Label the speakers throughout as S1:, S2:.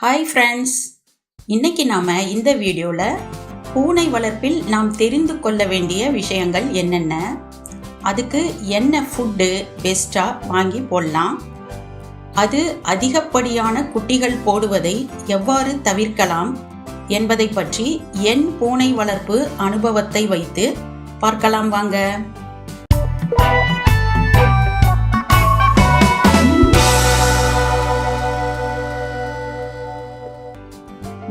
S1: Hi friends இன்னைக்கு நாம் இந்த வீடியோவில் பூனை வளர்ப்பில் நாம் தெரிந்து கொள்ள வேண்டிய விஷயங்கள் என்னென்ன? அதுக்கு என்ன ஃபுட்டு பெஸ்ட்டாக வாங்கி போடலாம்? அது அதிகப்படியான குட்டிகள் போடுவதை எவ்வாறு தவிர்க்கலாம்? என்பதை பற்றி என் பூனை வளர்ப்பு அனுபவத்தை வைத்து பார்க்கலாம் வாங்க.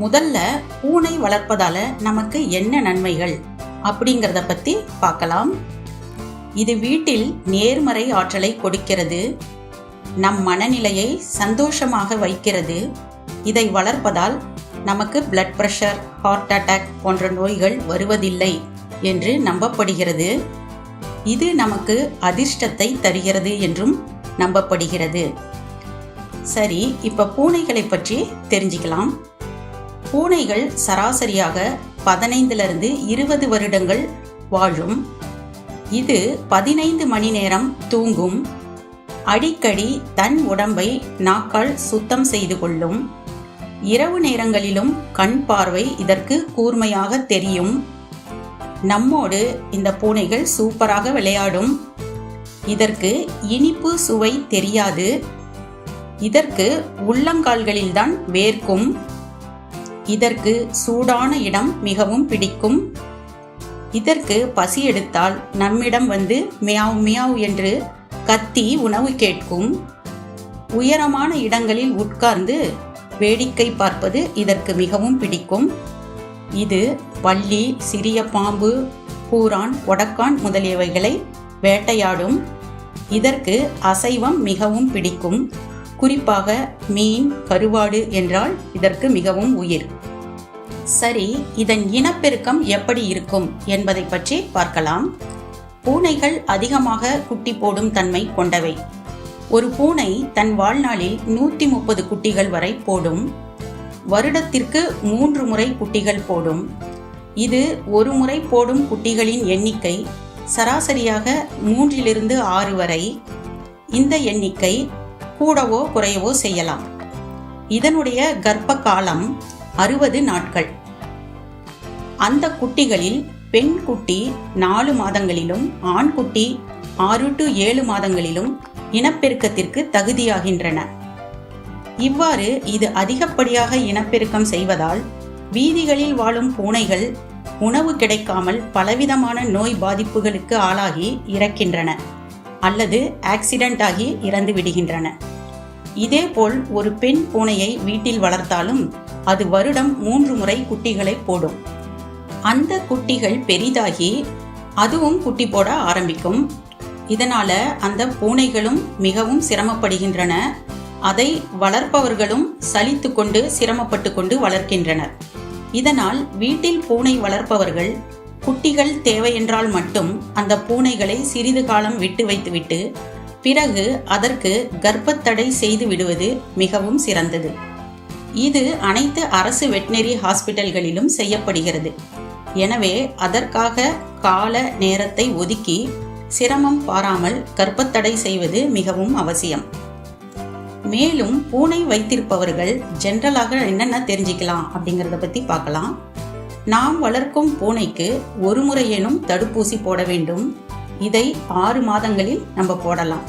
S1: முதல்ல பூனை வளர்ப்பதால நமக்கு என்ன நன்மைகள் அப்படிங்கிறத பத்தி பார்க்கலாம். இது வீட்டில் நேர்மறை ஆற்றலை கொடுக்கிறது. நம் மனநிலையை சந்தோஷமாக வைக்கிறது. இதை வளர்ப்பதால் நமக்கு பிளட் ப்ரெஷர் ஹார்ட் அட்டாக் போன்ற நோய்கள் வருவதில்லை என்று நம்பப்படுகிறது. இது நமக்கு அதிர்ஷ்டத்தை தருகிறது என்றும் நம்பப்படுகிறது. சரி இப்ப பூனைகளை பற்றி தெரிஞ்சுக்கலாம். பூனைகள் சராசரியாக பதினைந்திலிருந்து இருபது வருடங்கள் வாழும். இது பதினைந்து மணி நேரம் தூங்கும். அடிக்கடி தன் உடம்பை நாக்கால் சுத்தம் செய்து கொள்ளும். இரவு நேரங்களிலும் கண் பார்வை இதற்கு கூர்மையாக தெரியும். நம்மோடு இந்த பூனைகள் சூப்பராக விளையாடும். இதற்கு இனிப்பு சுவை தெரியாது. இதற்கு உள்ளங்கால்களில்தான் வேர்க்கும். இதற்கு சூடான இடம் மிகவும் பிடிக்கும். இதற்கு பசி எடுத்தால் நம்மிடம் வந்து மியாவ் மியாவ் என்று கத்தி உணவு கேட்கும். உயரமான இடங்களில் உட்கார்ந்து வேடிக்கை பார்ப்பது இதற்கு மிகவும் பிடிக்கும். இது பள்ளி சிறிய பாம்பு பூரான் ஒடக்கான் முதலியவைகளை வேட்டையாடும். இதற்கு அசைவம் மிகவும் பிடிக்கும். குறிப்பாக மீன் கருவாடு என்றால் இதற்கு மிகவும் உயிர். சரி இதன் இனப்பெருக்கம் எப்படி இருக்கும் என்பதை பற்றி பார்க்கலாம். பூனைகள் அதிகமாக குட்டி போடும் தன்மை கொண்டவை. ஒரு பூனை தன் வாழ்நாளில் நூற்றி முப்பது குட்டிகள் வரை போடும். வருடத்திற்கு மூன்று முறை குட்டிகள் போடும். இது ஒரு முறை போடும் குட்டிகளின் எண்ணிக்கை சராசரியாக மூன்றிலிருந்து ஆறு வரை. இந்த எண்ணிக்கை கூடவோ குறையவோ செய்யலாம். இதனுடைய கர்ப்ப காலம் அறுபது நாட்கள். அந்த குட்டிகளில் பெண் குட்டி நாலு மாதங்களிலும் ஆண் குட்டி ஆறு டு ஏழு மாதங்களிலும் இனப்பெருக்கத்திற்கு தகுதியாகின்றன. இவ்வாறு இது அதிகப்படியாக இனப்பெருக்கம் செய்வதால் வீதிகளில் வாழும் பூனைகள் உணவு கிடைக்காமல் பலவிதமான நோய் பாதிப்புகளுக்கு ஆளாகி இறக்கின்றன. அல்லது ஆக்சிடென்ட் ஆகி இறந்து விடுகின்றன. இதேபோல் ஒரு பெண் பூனையை வீட்டில் வளர்த்தாலும் அது வருடம் மூன்று முறை குட்டிகளை போடும். அந்த குட்டிகள் பெரிதாகி அதுவும் குட்டி போட ஆரம்பிக்கும். இதனால அந்த பூனைகளும் மிகவும் சிரமப்படுகின்றன. அதை வளர்ப்பவர்களும் சலித்து கொண்டு சிரமப்பட்டு கொண்டு வளர்க்கின்றனர். இதனால் வீட்டில் பூனை வளர்ப்பவர்கள் குட்டிகள் தேவையென்றால் மட்டும் அந்த பூனைகளை சிறிது காலம் விட்டு வைத்துவிட்டு பிறகு அதற்கு கர்ப்பத்தடை செய்து விடுவது மிகவும் சிறந்தது. இது அனைத்து அரசு வெட்டினரி ஹாஸ்பிட்டல்களிலும் செய்யப்படுகிறது. எனவே அதற்காக கால நேரத்தை ஒதுக்கி சிரமம் பாராமல் கர்ப்பத்தடை செய்வது மிகவும் அவசியம். மேலும் பூனை வைத்திருப்பவர்கள் ஜென்ரலாக என்னென்ன தெரிஞ்சுக்கலாம் அப்படிங்கிறத பற்றி பார்க்கலாம். நாம் வளர்க்கும் பூனைக்கு ஒரு முறையேனும் தடுப்பூசி போட வேண்டும். இதை ஆறு மாதங்களில் நம்ம போடலாம்.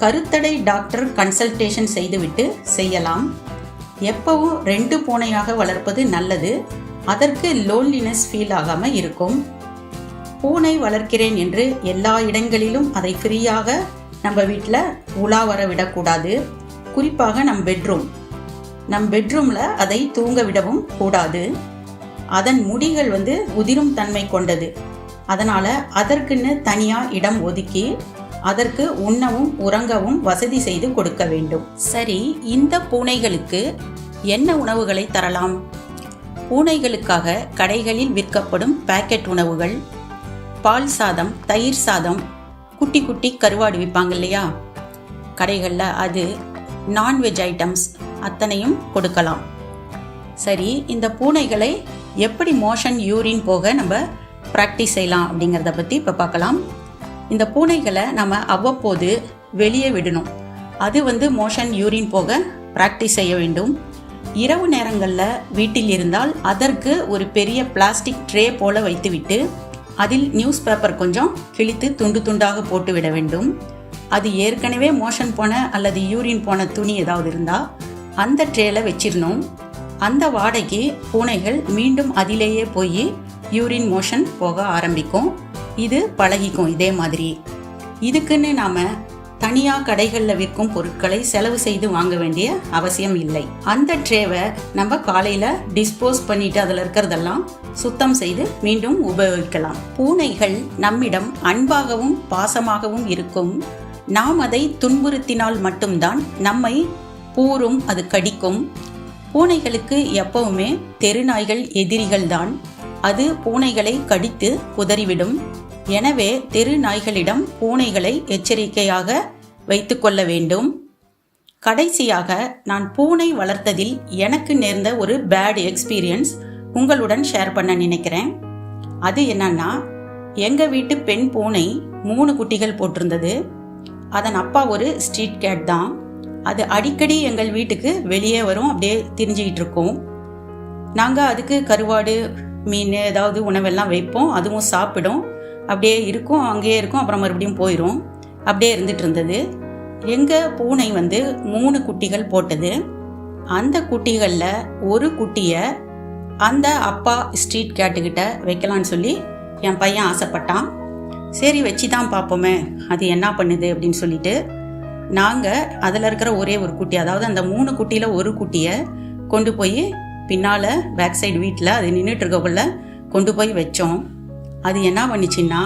S1: கருத்தடை டாக்டர் கன்சல்டேஷன் செய்துவிட்டு செய்யலாம். எப்பவும் ரெண்டு பூனையாக வளர்ப்பது நல்லது. அதற்கு லோன்லினஸ் ஃபீல் ஆகாமல் இருக்கும். பூனை வளர்க்கிறேன் என்று எல்லா இடங்களிலும் அதை ஃப்ரீயாக நம்ம வீட்டில் உலா வர விடக்கூடாது. குறிப்பாக நம் பெட்ரூம். நம் பெட்ரூமில் அதை தூங்க விடவும் கூடாது. அதன் முடிகள் வந்து உதிரும் தன்மை கொண்டது. அதனால் அதற்குன்னு தனியாக இடம் ஒதுக்கி அதற்கு உண்ணவும் உறங்கவும் வசதி செய்து கொடுக்க வேண்டும். சரி இந்த பூனைகளுக்கு என்ன உணவுகளை தரலாம்? பூனைகளுக்காக கடைகளில் விற்கப்படும் பேக்கெட் உணவுகள் பால் சாதம் தயிர் சாதம் குட்டி குட்டி கருவாடு விற்பாங்க இல்லையா? கடைகளில் அது நான்வெஜ் ஐட்டம்ஸ் அத்தனையும் கொடுக்கலாம். சரி இந்த பூனைகளை எப்படி மோஷன் யூரின் போக நம்ம ப்ராக்டிஸ் செய்யலாம் அப்படிங்கிறத பற்றி இப்போ பார்க்கலாம். இந்த பூனைகளை நம்ம அவ்வப்போது வெளியே விடணும். அது வந்து மோஷன் யூரின் போக ப்ராக்டிஸ் செய்ய வேண்டும். இரவு நேரங்களில் வீட்டில் இருந்தால் அதற்கு ஒரு பெரிய பிளாஸ்டிக் ட்ரே போல வைத்துவிட்டு அதில் நியூஸ் பேப்பர் கொஞ்சம் கிழித்து துண்டு துண்டாக போட்டு விட வேண்டும். அது ஏற்கனவே மோஷன் போன அல்லது யூரின் போன துணி ஏதாவது இருந்தால் அந்த ட்ரேல வச்சிடணும். அந்த வாடைக்கு பூனைகள் மீண்டும் அதிலேயே போய் யூரின் மோஷன் போக ஆரம்பிக்கும். இது பழகிக்கும் இதே மாதிரி. இதுக்குன்னு நாம் தனியாக கடைகளில் விற்கும் பொருட்களை செலவு செய்து வாங்க வேண்டிய அவசியம் இல்லை. அந்த ட்ரேவை நம்ம காலையில் டிஸ்போஸ் பண்ணிட்டு அதில் இருக்கிறதெல்லாம் சுத்தம் செய்து மீண்டும் உபயோகிக்கலாம். பூனைகள் நம்மிடம் அன்பாகவும் பாசமாகவும் இருக்கும். நாம் அதை துன்புறுத்தினால் மட்டும்தான் நம்மை பூரும் அது கடிக்கும். பூனைகளுக்கு எப்பவுமே தெருநாய்கள் எதிரிகள் தான் அது பூனைகளை கடித்து குதறிவிடும். எனவே தெரு நாய்களிடம் பூனைகளை எச்சரிக்கையாக வைத்துக்கொள்ள வேண்டும். கடைசியாக நான் பூனை வளர்த்ததில் எனக்கு நேர்ந்த ஒரு பேட் எக்ஸ்பீரியன்ஸ் உங்களுடன் ஷேர் பண்ண நினைக்கிறேன். அது என்னன்னா எங்கள் வீட்டு பெண் பூனை மூணு குட்டிகள் போட்டிருந்தது. அதன் அப்பா ஒரு ஸ்ட்ரீட் கேட் தான். அது அடிக்கடி எங்கள் வீட்டுக்கு வெளியே வரும் அப்படியே திரிஞ்சிக்கிட்டு இருக்கோம். நாங்கள் அதுக்கு கருவாடு மீன் ஏதாவது உணவெல்லாம் வைப்போம். அதுவும் சாப்பிடும். அப்படியே இருக்கும் அங்கேயே இருக்கும் அப்புறம் மறுபடியும் போயிடும் அப்படியே இருந்துட்டு இருந்தது. எங்கள் பூனை வந்து மூணு குட்டிகள் போட்டது. அந்த குட்டிகளில் ஒரு குட்டியை அந்த அப்பா ஸ்ட்ரீட் கேட்டுக்கிட்ட வைக்கலான்னு சொல்லி என் பையன் ஆசைப்பட்டான். சரி வச்சு தான் பார்ப்போமே. அது என்ன பண்ணுது அப்படின்னு சொல்லிட்டு நாங்கள் அதில் இருக்கிற ஒரே ஒரு குட்டி அதாவது அந்த மூணு குட்டியில் ஒரு குட்டியை கொண்டு போய் பின்னால் பேக் சைடு வீட்டில் அது நின்றுட்டு இருக்கக்குள்ள கொண்டு போய் வச்சோம். அது என்ன பண்ணுச்சுன்னா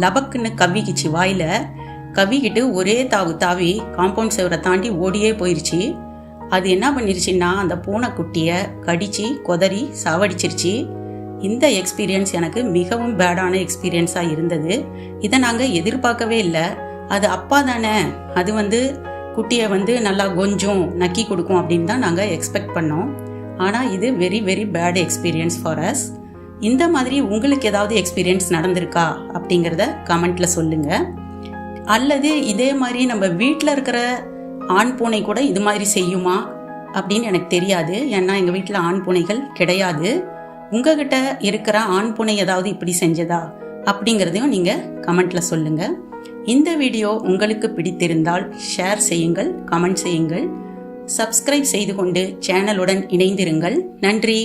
S1: லபக்குன்னு கவ்விக்குச்சு வாயில். கவ்விக்கிட்டு ஒரே தாவு தாவி காம்பவுண்ட் செவரை தாண்டி ஓடியே போயிடுச்சு அது என்ன பண்ணிருச்சுன்னா அந்த பூனைக்குட்டியை கடிச்சு கொதறி சாவடிச்சிருச்சு. இந்த எக்ஸ்பீரியன்ஸ் எனக்கு மிகவும் பேடான எக்ஸ்பீரியன்ஸாக இருந்தது. இதை நாங்கள் எதிர்பார்க்கவே இல்லை. அது அப்பா தானே. அது வந்து குட்டியை வந்து நல்லா கொஞ்சம் நக்கி கொடுக்கும் அப்படின்னு தான் நாங்கள் எக்ஸ்பெக்ட் பண்ணோம். ஆனால் இது very very bad experience for us இந்த மாதிரி உங்களுக்கு ஏதாவது எக்ஸ்பீரியன்ஸ் நடந்திருக்கா அப்படிங்கிறத கமெண்ட்டில் சொல்லுங்கள் அல்லது இதே மாதிரி நம்ம வீட்டில் இருக்கிற ஆண் பூனை கூட இது மாதிரி செய்யுமா அப்படின்னு எனக்கு தெரியாது. ஏன்னா எங்கள் வீட்டில் ஆண் பூனைகள் கிடையாது. உங்ககிட்ட இருக்கிற ஆண் பூனை ஏதாவது இப்படி செஞ்சதா அப்படிங்கிறதையும் நீங்கள் கமெண்ட்டில் சொல்லுங்கள் இந்த வீடியோ உங்களுக்கு பிடித்திருந்தால் ஷேர் செய்யுங்கள் கமெண்ட் செய்யுங்கள் சப்ஸ்கிரைப் செய்து கொண்டு சேனலுடன் இணைந்திருங்கள். நன்றி.